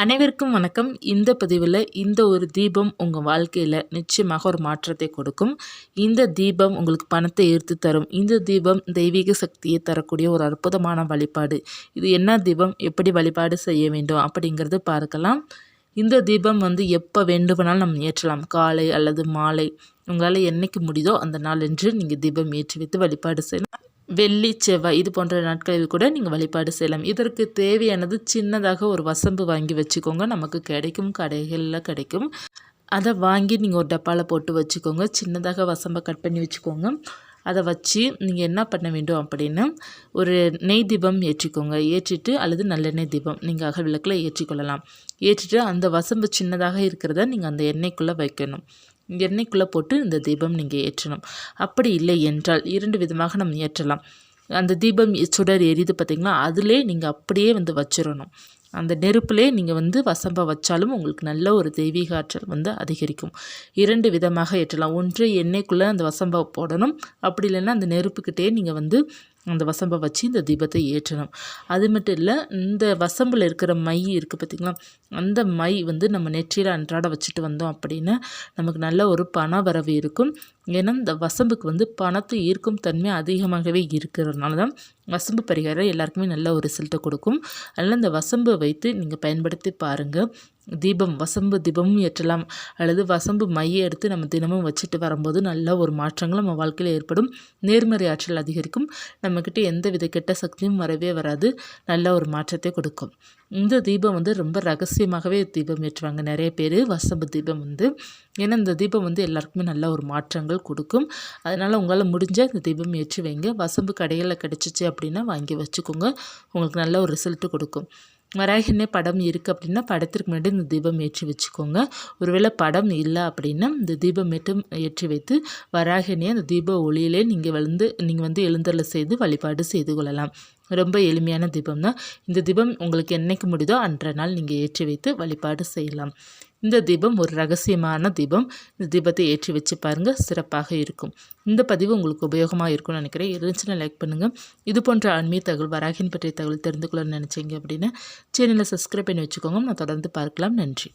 அனைவருக்கும் வணக்கம். இந்த பதிவில் இந்த ஒரு தீபம் உங்கள் வாழ்க்கையில் நிச்சயமாக ஒரு மாற்றத்தை கொடுக்கும். இந்த தீபம் உங்களுக்கு பணத்தை ஈர்த்து தரும். இந்த தீபம் தெய்வீக சக்தியை தரக்கூடிய ஒரு அற்புதமான வழிபாடு. இது என்ன தீபம்? எப்படி வழிபாடு செய்ய வேண்டும்? அப்படிங்கிறது பார்க்கலாம். இந்த தீபம் வந்து எப்போ வேண்டுமானாலும் நம்ம ஏற்றலாம். காலை அல்லது மாலை. உங்களால் என்றைக்கு முடியுதோ அந்த நாள் என்று நீங்கள் தீபம் ஏற்றி வைத்து வழிபாடு செய்யலாம். வெள்ளி செவ்வாய் இது போன்ற நாட்களில் கூட நீங்கள் வழிபாடு செய்யலாம். இதற்கு தேவையானது சின்னதாக ஒரு வசம்பு வாங்கி வச்சுக்கோங்க. நமக்கு கிடைக்கும் கடைகளில் கிடைக்கும். அதை வாங்கி நீங்கள் ஒரு டப்பாவில் போட்டு வச்சுக்கோங்க. சின்னதாக வசம்பை கட் பண்ணி வச்சுக்கோங்க. அதை வச்சு நீங்கள் என்ன பண்ண வேண்டும் அப்படின்னு ஒரு நெய் தீபம் ஏற்றிக்கோங்க. ஏற்றிட்டு அல்லது நல்லெண்ணெய் தீபம் நீங்கள் அகல் விளக்கில் ஏற்றிக்கொள்ளலாம். ஏற்றிட்டு அந்த வசம்பு சின்னதாக இருக்கிறத நீங்கள் அந்த எண்ணெய்க்குள்ளே வைக்கணும். எண்ணெய்க்குள்ளே போட்டு இந்த தீபம் நீங்கள் ஏற்றணும். அப்படி இல்லை என்றால் இரண்டு விதமாக நம்ம ஏற்றலாம். அந்த தீபம் சுடர் எரியுது பார்த்திங்களா? அதிலே நீங்கள் அப்படியே வந்து வச்சிடணும் அந்த நெருப்பிலே நீங்கள் வந்து வசம்ப வச்சாலும் உங்களுக்கு நல்ல ஒரு தெய்வீக ஆற்றல் வந்து அதிகரிக்கும். இரண்டு விதமாக ஏற்றலாம். ஒன்று எண்ணெய்க்குள்ளே அந்த வசம்ப போடணும். அப்படி இல்லைன்னா அந்த நெருப்புக்கிட்டே நீங்கள் வந்து அந்த வசம்பை வச்சு இந்த தீபத்தை ஏற்றணும். அது மட்டும் இல்லை இந்த வசம்பில் இருக்கிற மை இருக்குது பார்த்திங்களா அந்த மை வந்து நம்ம நெற்றியில் அன்றாட வச்சுட்டு வந்தோம் அப்படின்னா நமக்கு நல்ல ஒரு பண வரவு இருக்கும். ஏன்னா இந்த வசம்புக்கு வந்து பணத்தை ஈர்க்கும் தன்மை அதிகமாகவே இருக்கிறதுனால தான் வசம்பு பரிகாரம் எல்லாருக்குமே நல்ல ஒரு ரிசல்ட்டை கொடுக்கும். அதனால் இந்த வசம்பை வைத்து நீங்கள் பயன்படுத்தி பாருங்கள் தீபம் வசம்பு தீபமும் ஏற்றலாம். அல்லது வசம்பு மையை எடுத்து நம்ம தினமும் வச்சுட்டு வரும்போது நல்ல ஒரு மாற்றங்கள் நம்ம வாழ்க்கையில் ஏற்படும். நேர்மறை ஆற்றல் அதிகரிக்கும். நம்மக்கிட்ட எந்த வித கெட்ட சக்தியும் வரவே வராது. நல்ல ஒரு மாற்றத்தை கொடுக்கும். இந்த தீபம் வந்து ரொம்ப ரகசியமாகவே தீபம் ஏற்றுவாங்க. நிறைய பேர் வசம்பு தீபம் வந்து ஏன்னா இந்த தீபம் வந்து எல்லாருக்குமே நல்ல ஒரு மாற்றங்கள் கொடுக்கும். அதனால் உங்களால் முடிஞ்ச இந்த தீபம் ஏற்றி வைங்க. வசம்பு கடைகளில் கிடச்சிச்சு அப்படின்னா வாங்கி வச்சுக்கோங்க. உங்களுக்கு நல்ல ஒரு ரிசல்ட்டு கொடுக்கும். வராகினே படம் இருக்குது அப்படின்னா படத்திற்கு முன்னாடி இந்த தீபம் ஏற்றி வச்சுக்கோங்க. ஒருவேளை படம் இல்லை அப்படின்னா இந்த தீபம் மட்டும் ஏற்றி வைத்து வராகினே அந்த தீப ஒளியிலே நீங்கள் வந்து நீங்கள் வந்து எழுந்தரில் செய்து வழிபாடு செய்து கொள்ளலாம். ரொம்ப எளிமையான தீபம் தான் இந்த தீபம் உங்களுக்கு என்றைக்கு முடியுதோ அன்றைய நாள் நீங்கள் ஏற்றி வைத்து வழிபாடு செய்யலாம். இந்த தீபம் ஒரு ரகசியமான தீபம். இந்த தீபத்தை ஏற்றி வச்சு பாருங்கள் சிறப்பாக இருக்கும். இந்த பதிவு உங்களுக்கு உபயோகமாக இருக்கும்னு நினைக்கிறேன். இருந்துச்சுன்னா லைக் பண்ணுங்கள் இது போன்ற ஆன்மீக தகவல் வராகின் பற்றிய தகவல் தெரிந்து கொள்ளணும்னு நினச்சிங்க அப்படின்னு சேனலை சப்ஸ்கிரைப் பண்ணி வச்சுக்கோங்க. நான் தொடர்ந்து பார்க்கலாம். நன்றி.